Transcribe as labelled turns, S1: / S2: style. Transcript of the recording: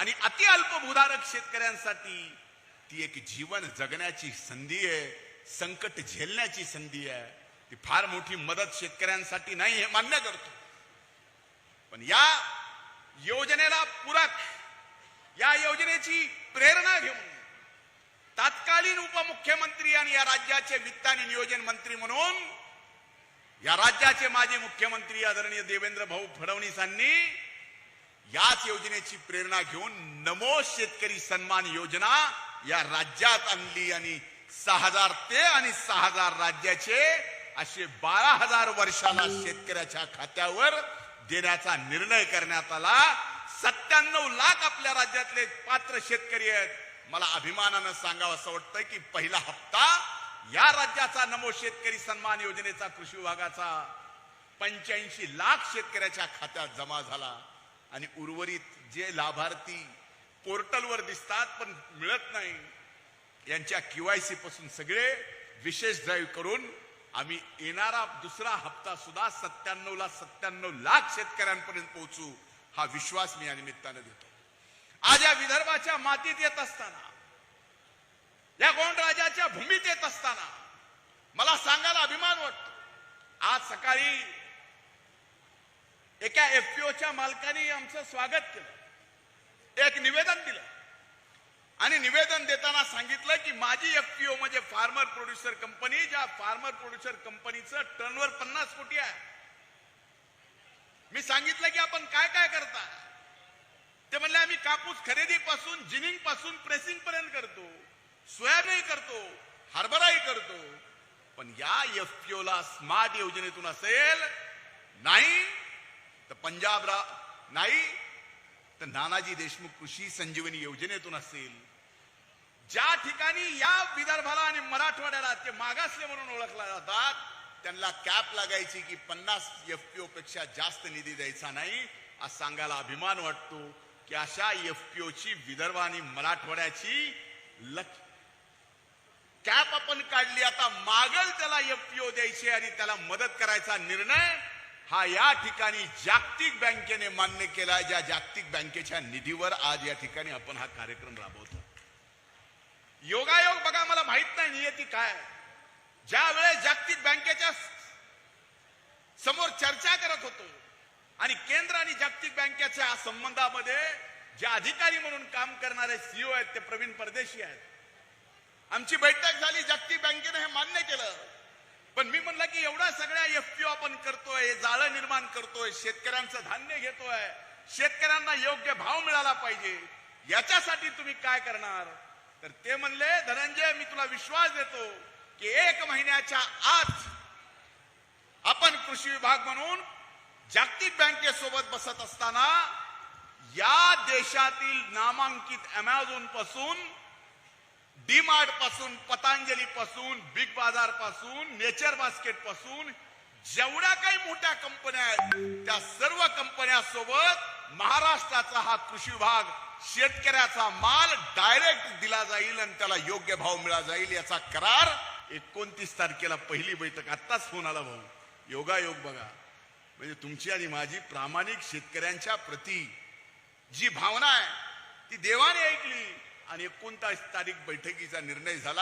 S1: आणि अति अल्पभूधारक शेतकऱ्यांसाठी ती एक जीवन जगण्याची संधी आहे संकट झेलण्याची संधी आहे. ती फार मोठी मदत शेतकऱ्यांसाठी नाही हे मान्य करतो. पण या योजनेला पूरक या योजनेची प्रेरणा घेऊन तात्कालीन उपमुख्यमंत्री आणि या राज्याचे वित्त आणि नियोजन मंत्री म्हणून या राज्याचे माजी मुख्यमंत्री आदरणीय देवेंद्र भाऊ फडणवीसांनी याच योजनेची प्रेरणा घेऊन नमो शेतकरी सन्मान योजना या राज्यात आणली आणि सहा हजार ते आणि सहा हजार राज्याचे असे बारा हजार वर्षाला शेतकऱ्याच्या खात्यावर देण्याचा निर्णय करण्यात आला. सत्त्याण्णव लाख आपल्या राज्यातले पात्र शेतकरी आहेत. मला अभिमानानं सांगावं असं वाटतंय की पहिला हप्ता या राज्याचा नमो शेतकरी सन्मान योजनेचा कृषी विभागाचा. पंच्याऐंशी लाख शेतकऱ्याच्या खात्यात जमा झाला. आणि उर्वरित जे लाभार्थी पोर्टलवर दिसतात पण मिळत नाही यांच्या केवायसी पासून सगळे विशेष ड्राईव्ह करून आम्ही येणारा दुसरा हप्ता सुद्धा सत्त्याण्णव ला सत्त्याण्णव लाख शेतकऱ्यांपर्यंत पोहोचू हा विश्वास मी या निमित्तानं देतो. आज या विदर्भाच्या मातीत येत असताना या गोंडराजाच्या भूमीत येत असताना मला सांगायला अभिमान वाटतो. आज सकाळी एका एफपीओच्या मालकाने आमचं स्वागत केलं. एक निवेदन दिलं. आणि निवेदन देताना सांगितलं की माझी एफपीओ म्हणजे फार्मर प्रोड्युसर कंपनी ज्या फार्मर प्रोड्युसर कंपनीचं टर्नवर पन्नास कोटी आहे. मी सांगितलं की आपण काय काय करता? ते म्हणले आम्ही कापूस खरेदीपासून जिनिंगपासून प्रेसिंग पर्यंत करतो. सोयाबीन करतो हरभराही करतो. पण या एफपीओ ला स्मार्ट योजनेतून असेल नाही तर पंजाब रा नाही तर नानाजी देशमुख कृषी संजीवनी योजनेतून असेल. ज्या ठिकाणी या विदर्भाला आणि मराठवाड्याला ते मागासले म्हणून ओळखला जातात त्यांना कॅप लागायची की पन्नास एफपीओ पेक्षा जास्त निधी द्यायचा नाही आज सांगायला अभिमान वाटतो की अशा एफपीओ ची विदर्भ आणि मराठवाड्याची लक कॅप आपण काढली आता मागल त्याला एफपीओ द्यायची आणि त्याला मदत करायचा निर्णय हा या ठिकाणी जागतिक बँकेने मान्य केला ज्या जागतिक बँकेच्या निधीवर आज या ठिकाणी आपण हा कार्यक्रम राबवतो. योगायोग बघा मला माहीत नाही नियती काय ज्या वेळेस जागतिक बँकेच्या समोर चर्चा करत होतो आणि केंद्र आणि जागतिक बँकेच्या संबंधामध्ये जे अधिकारी म्हणून काम करणारे सीओ आहेत ते प्रवीण परदेशी आहेत. आमची बैठक झाली जागतिक बँकेने हे मान्य केलं. पण मी म्हणलं की एवढा सगळ्या एफपीओ आपण करतोय जाळं निर्माण करतोय शेतकऱ्यांचं धान्य घेतोय शेतकऱ्यांना योग्य भाव मिळाला पाहिजे याच्यासाठी तुम्ही काय करणार? तर ते म्हणले धनंजय मी तुला विश्वास देतो की एक महिन्याच्या आत आपण कृषी विभाग म्हणून जागतिक बँकेसोबत बसत असताना या देशातील नामांकित अमेझॉनपासून डीमार्टपासून पतंजली पासून बिग बाजारपासून नेचर बास्केटपासून जेवढ्या काही मोठ्या कंपन्या आहेत त्या सर्व कंपन्यांसोबत महाराष्ट्राचा हा कृषी विभाग शेतकऱ्याचा माल डायरेक्ट दिला जाईल आणि त्याला योग्य भाव मिळा जाईल याचा करार एकोणतीस तारखेला पहिली बैठक आत्ताच फोन आला भाऊ. योगायोग बघा. म्हणजे तुमची आणि माझी प्रामाणिक शेतकऱ्यांच्या प्रती जी भावना आहे ती देवाने ऐकली. आणि एकोणतास तारीख बैठकीचा निर्णय झाला.